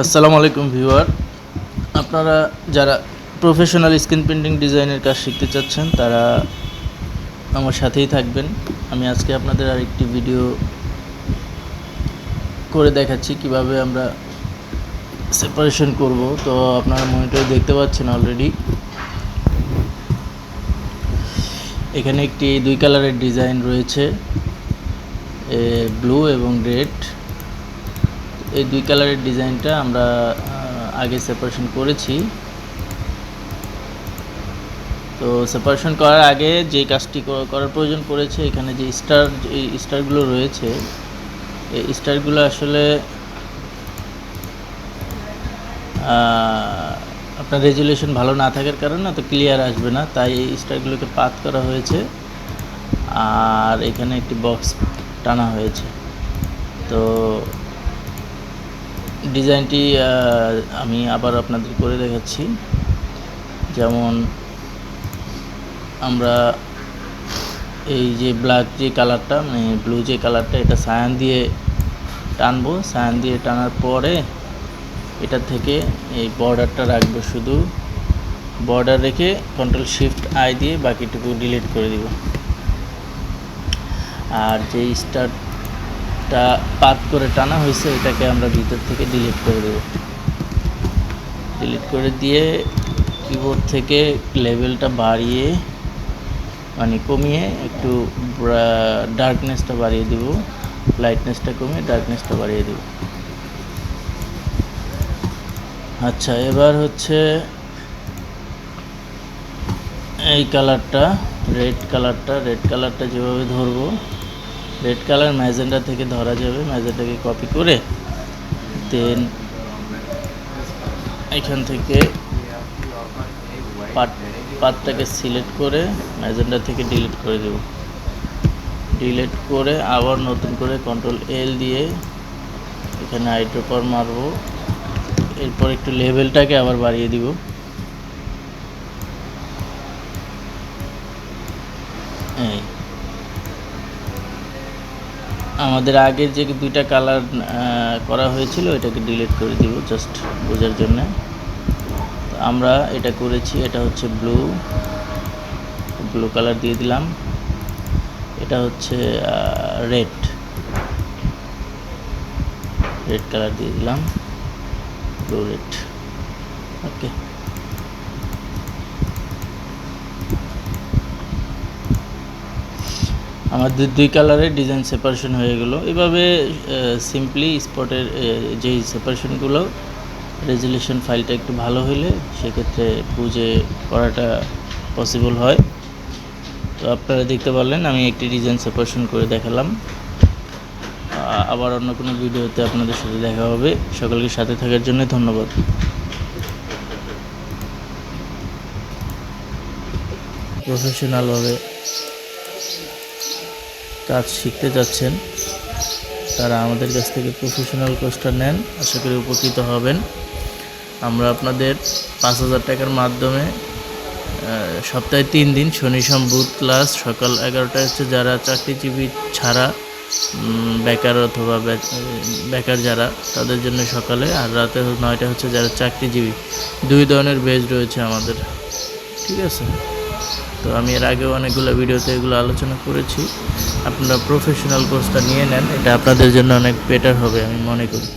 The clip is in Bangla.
আসসালামু আলাইকুম ভিউয়ার। আপনারা যারা প্রফেশনাল স্ক্রিন প্রিন্টিং ডিজাইনের কাজ শিখতে চাচ্ছেন, তারা আমার সাথেই থাকবেন। আমি আজকে আপনাদের আরেকটি ভিডিও করে দেখাচ্ছি কীভাবে আমরা সেপারেশন করব। তো আপনারা মনিটরে দেখতে পাচ্ছেন অলরেডি এখানে একটি দুই কালারের ডিজাইন রয়েছে ব্লু এবং রেড এই দুই কালারের ডিজাইনটা আমরা আগে সেপারেশন করেছি। তো সেপারেশন করার আগে যে কাজটি করার প্রয়োজন পড়েছে, এখানে যে স্টার এই স্টারগুলো রয়েছে, এই স্টারগুলো আসলে আপনার রেজুলেশন ভালো না থাকার কারণে তো ক্লিয়ার আসবে না, তাই এই স্টারগুলোকে পাত করা হয়েছে। আর এখানে একটি বক্স টানা হয়েছে। তো ডিজাইনটি আমি আবার আপনাদের করে দেখাচ্ছি। যেমন আমরা এই যে ব্ল্যাক যে কালারটা মানে ব্লু যে কালারটা এটা সায়ান দিয়ে টানবো। সায়ান দিয়ে টানার পরে এটা থেকে এই বর্ডারটা রাখব শুধু। বর্ডার রেখে কন্ট্রোল শিফট আই দিয়ে বাকিটুকু ডিলিট করে দিব। আর যে স্টারটা পাত করে টানা হয়েছে, এটাকে আমরা ভিতর থেকে ডিলিট করে দেব। ডিলিট করে দিয়ে কিবোর্ড থেকে লেভেলটা বাড়িয়ে মানে কমিয়ে একটু ডার্কনেসটা বাড়িয়ে দিব। লাইটনেসটা কমিয়ে ডার্কনেসটা বাড়িয়ে দেব। আচ্ছা এবার হচ্ছে এই কালারটা রেড কালারটা রেড কালারটা যেভাবে ধরবো রেড কালার ম্যাজেন্ডা থেকে ধরা যাবে ম্যাজেন্ডাকে কপি করে দেন এখান থেকে পার্ট পার্টটাকে সিলেক্ট করে ম্যাজেন্ডা থেকে ডিলিট করে দেব। ডিলিট করে আবার নতুন করে কন্ট্রোল এল দিয়ে এখানে আইড্রোপার মারবো। এরপর একটু লেভেলটাকে আবার বাড়িয়ে দিব। এই। আমাদের আগের যে দুইটা কালার করা হয়েছিল এটাকে ডিলিট করে দিব জাস্ট বোঝার জন্য। আমরা এটা করেছি, এটা হচ্ছে ব্লু ব্লু কালার দিয়ে দিলাম। এটা হচ্ছে রেড রেড কালার দিয়ে দিলাম ব্লু রেড ওকে আমাদের দুই কালারের ডিজাইন সেপারেশন হয়ে গেলো। এভাবে সিম্পলি স্পটের যেই সেপারেশনগুলো রেজুলেশন ফাইলটা একটু ভালো হলে সেক্ষেত্রে বুঝে করাটা পসিবল হয়। তো আপনারা দেখতে পারলেন, আমি একটি ডিজাইন সেপারেশন করে দেখালাম। আবার অন্য কোনো ভিডিওতে আপনাদের সাথে দেখা হবে। সকলকে সাথে থাকার জন্য ধন্যবাদ। প্রফেশনালভাবে কাজ শিখতে যাচ্ছেন, তারা আমাদের কাছ থেকে প্রফেশনাল কোর্সটা নেন, আশা করি উপকৃত হবেন। আমরা আপনাদের পাঁচ হাজার টাকার মাধ্যমে সপ্তাহে তিন দিন শনি সোম ক্লাস সকাল এগারোটায় হচ্ছে যারা চাকরিজীবী ছাড়া বেকার অথবা বেকার যারা, তাদের জন্য সকালে আর রাতে নয়টা হচ্ছে যারা চাকরিজীবী। দুই ধরনের বেজ রয়েছে আমাদের। ঠিক আছে? তো আমি এর আগেও অনেকগুলো ভিডিওতে এগুলো আলোচনা করেছি। আপনারা প্রফেশনাল কোর্সটা নিয়ে নেন এটা আপনাদের জন্য অনেক বেটার হবে আমি মনে করি।